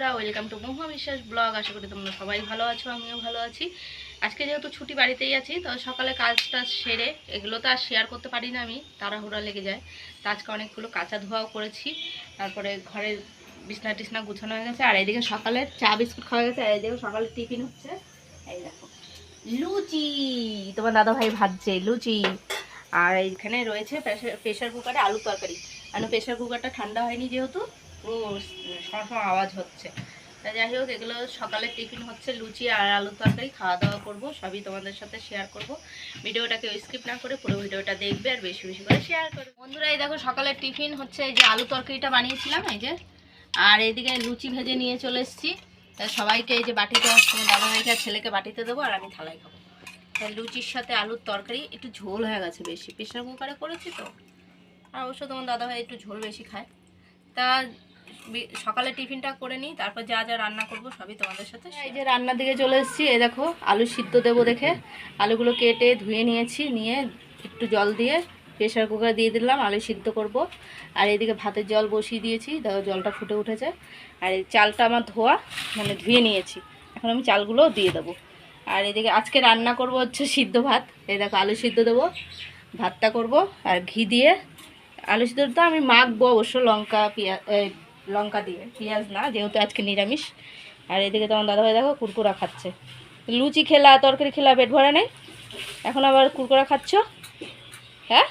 বন্ধুরা welcome to মহুয়া বিশ্বাস blog আশা করি তোমরা সবাই ভালো আছো, আমিও ভালো আছি। আজকে যেহেতু ছুটি বাড়িতেই আছি, তো সকালে কাজটা সেরে এগুলো তো আর শেয়ার করতে পারি না আমি, তাড়াহুড়া লেগে যায়। তো আজকে অনেকগুলো কাঁচা ধোয়াও করেছি, তারপরে ঘরের বিছনা টিছনা গুছানো হয়ে গেছে, আর এইদিকে সকালে চা বিস্কুট খাওয়া গেছে, আর এইদিকে সকালের টিফিন হচ্ছে। এই দেখো, লুচি, তোমার দাদা ভাই ভাজছে লুচি। আর এইখানে রয়েছে প্রেশার কুকারে আলু তরকারি। আর প্রেশার কুকারটা ঠান্ডা হয়নি যেহেতু ও সরসম আওয়াজ হচ্ছে। তা যাই হোক, এগুলো সকালে টিফিন হচ্ছে, লুচি আর আলুর তরকারি খাওয়া দাওয়া করব, সবই তোমাদের সাথে শেয়ার করব। ভিডিওটাকে স্কিপ না করে পুরো ভিডিওটা দেখবে আর বেশি বেশি করে শেয়ার করবে। বন্ধুরা, এই দেখো সকালের টিফিন হচ্ছে, এই যে আলু তরকারিটা বানিয়েছিলাম, এই যে। আর এইদিকে লুচি ভেজে নিয়ে চলে এসেছি। সবাইকে এই যে বাটিতে দাদা ভাইকে ছেলেকে বাটিতে দেবো আর আমি থালাই খাব। লুচির সাথে আলুর তরকারি, একটু ঝোল হয়ে গেছে বেশি। প্রেশার কুকারে করেছি তো। আর অবশ্য তোমার দাদাভাই একটু ঝোল বেশি খায়। তা সকালে টিফিনটা করে নিই তারপর যা যা রান্না করব সবই তোমাদের সাথে এই যে রান্নার দিকে চলে এসেছি এই দেখো আলু সিদ্ধ দেবো দেখে। আলুগুলো কেটে ধুয়ে নিয়েছি নিয়ে একটু জল দিয়ে প্রেশার কুকার দিয়ে দিলাম আলু সিদ্ধ করব। আর এদিকে ভাতের জল বসিয়ে দিয়েছি দেখো জলটা ফুটে উঠেছে। আর এই চালটা আমার ধোয়া মানে ধুয়ে নিয়েছি। এখন আমি চালগুলো দিয়ে দেবো। আর এদিকে আজকে রান্না করব হচ্ছে সিদ্ধ ভাত। এই দেখো আলু সিদ্ধ দেবো ভাতটা করব আর ঘি দিয়ে। আলু সিদ্ধটা আমি মাখবো অবশ্য লঙ্কা পেঁয়াজ লঙ্কা দিয়ে, পেঁয়াজ না, যেহেতু আজকে নিরামিষ। আর এদিকে তোমার দাদাভাই দেখো কুরকুরা খাচ্ছে। লুচি খেলা, তরকারি খেলা, পেট ভরা নেই। এখন আবার কুরকুরা খাচ্ছ? হ্যাঁ?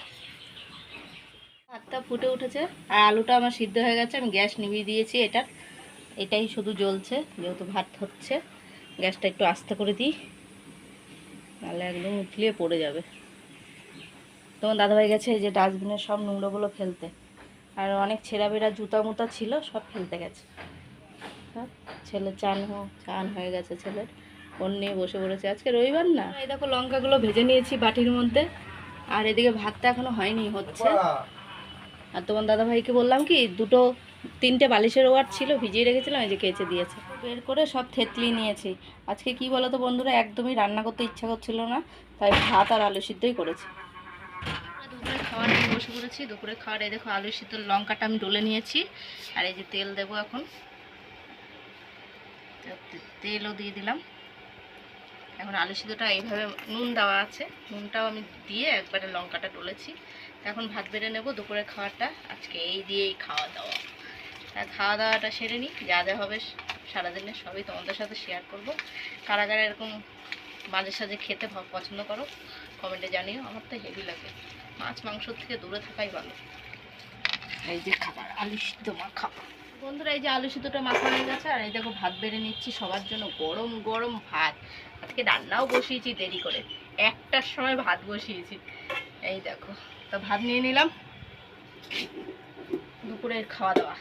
ভাতটা ফুটে উঠেছে, আর আলুটা আমার সিদ্ধ হয়ে গেছে, আমি গ্যাস নিভিয়ে দিয়েছি এটা। এটাই শুধু জ্বলছে, যেহেতু ভাত হচ্ছে। গ্যাসটা একটু আস্তে করে দিই, নাহলে একদম উঠলিয়ে পড়ে যাবে। তোমার দাদাভাই গেছে এই যে ডাস্টবিনের সব নোংরাগুলো ফেলতে। আর অনেক ছেঁড়া বেড়া জুতা মুতা ছিল, সব ফেলতে গেছে। ছেলে চান চান হয়ে গেছে ছেলের। ফোন নিয়ে বসে পড়েছে। আজকে রবিবার না? এই দেখো লঙ্কাগুলো ভেজে নিয়েছি বাটির মধ্যে। আর এদিকে ভাতটা এখনও হয়নি, হচ্ছে। আর তোমার দাদা ভাইকে বললাম কি, দুটো, তিনটে বালিশের ওয়ার ছিল, ভিজিয়ে রেখেছিলাম, এই যে কেচে দিয়েছে। বের করে সব থেতলি নিয়েছি। আজকে কি বলো তো বন্ধুরা, একদমই রান্না করতে ইচ্ছা করছিল না, তাই ভাত আর আলু সিদ্ধই করেছি। দুপুরে খাওয়ার নিয়ে বসে পড়েছি। দুপুরে খাওয়ার এই দেখো আলু সিদ্ধ লঙ্কাটা আমি ডলে নিয়েছি। আর এই যে তেল দেবো এখন। তেলও দিয়ে দিলাম। এখন আলু সিদ্ধটা এইভাবে নুন দেওয়া আছে। নুনটাও আমি দিয়ে একবারে লঙ্কাটা ডলেছি। এখন ভাত বেড়ে নেব দুপুরে খাওয়াটা আজকে এই দিয়েই খাওয়া দাওয়া। তা খাওয়া দাওয়াটা সেরে নিই। যা যা হবে সারাদিনের সবই তোমাদের সাথে শেয়ার করব। কারাগারে এরকম মাঝে সাঝে খেতে পছন্দ করো কমেন্টে জানিও। আমার তো হেভি লাগে। মাছ মাংস থেকে দূরে থাকাই ভালো। এই যে খাবার আলু সিদ্ধ মা মাখা। বন্ধুরা এই যে আলু সিদ্ধটা মাখা হয়ে গেছে আর এই দেখো ভাত বেড়ে নিচ্ছি সবার জন্য গরম গরম ভাত। আজকে রান্নাও বসিয়েছি দেরি করে একটার সময় ভাত বসিয়েছি। এই দেখো তো ভাত নিয়ে নিলাম। দুপুরের খাওয়া দাওয়া।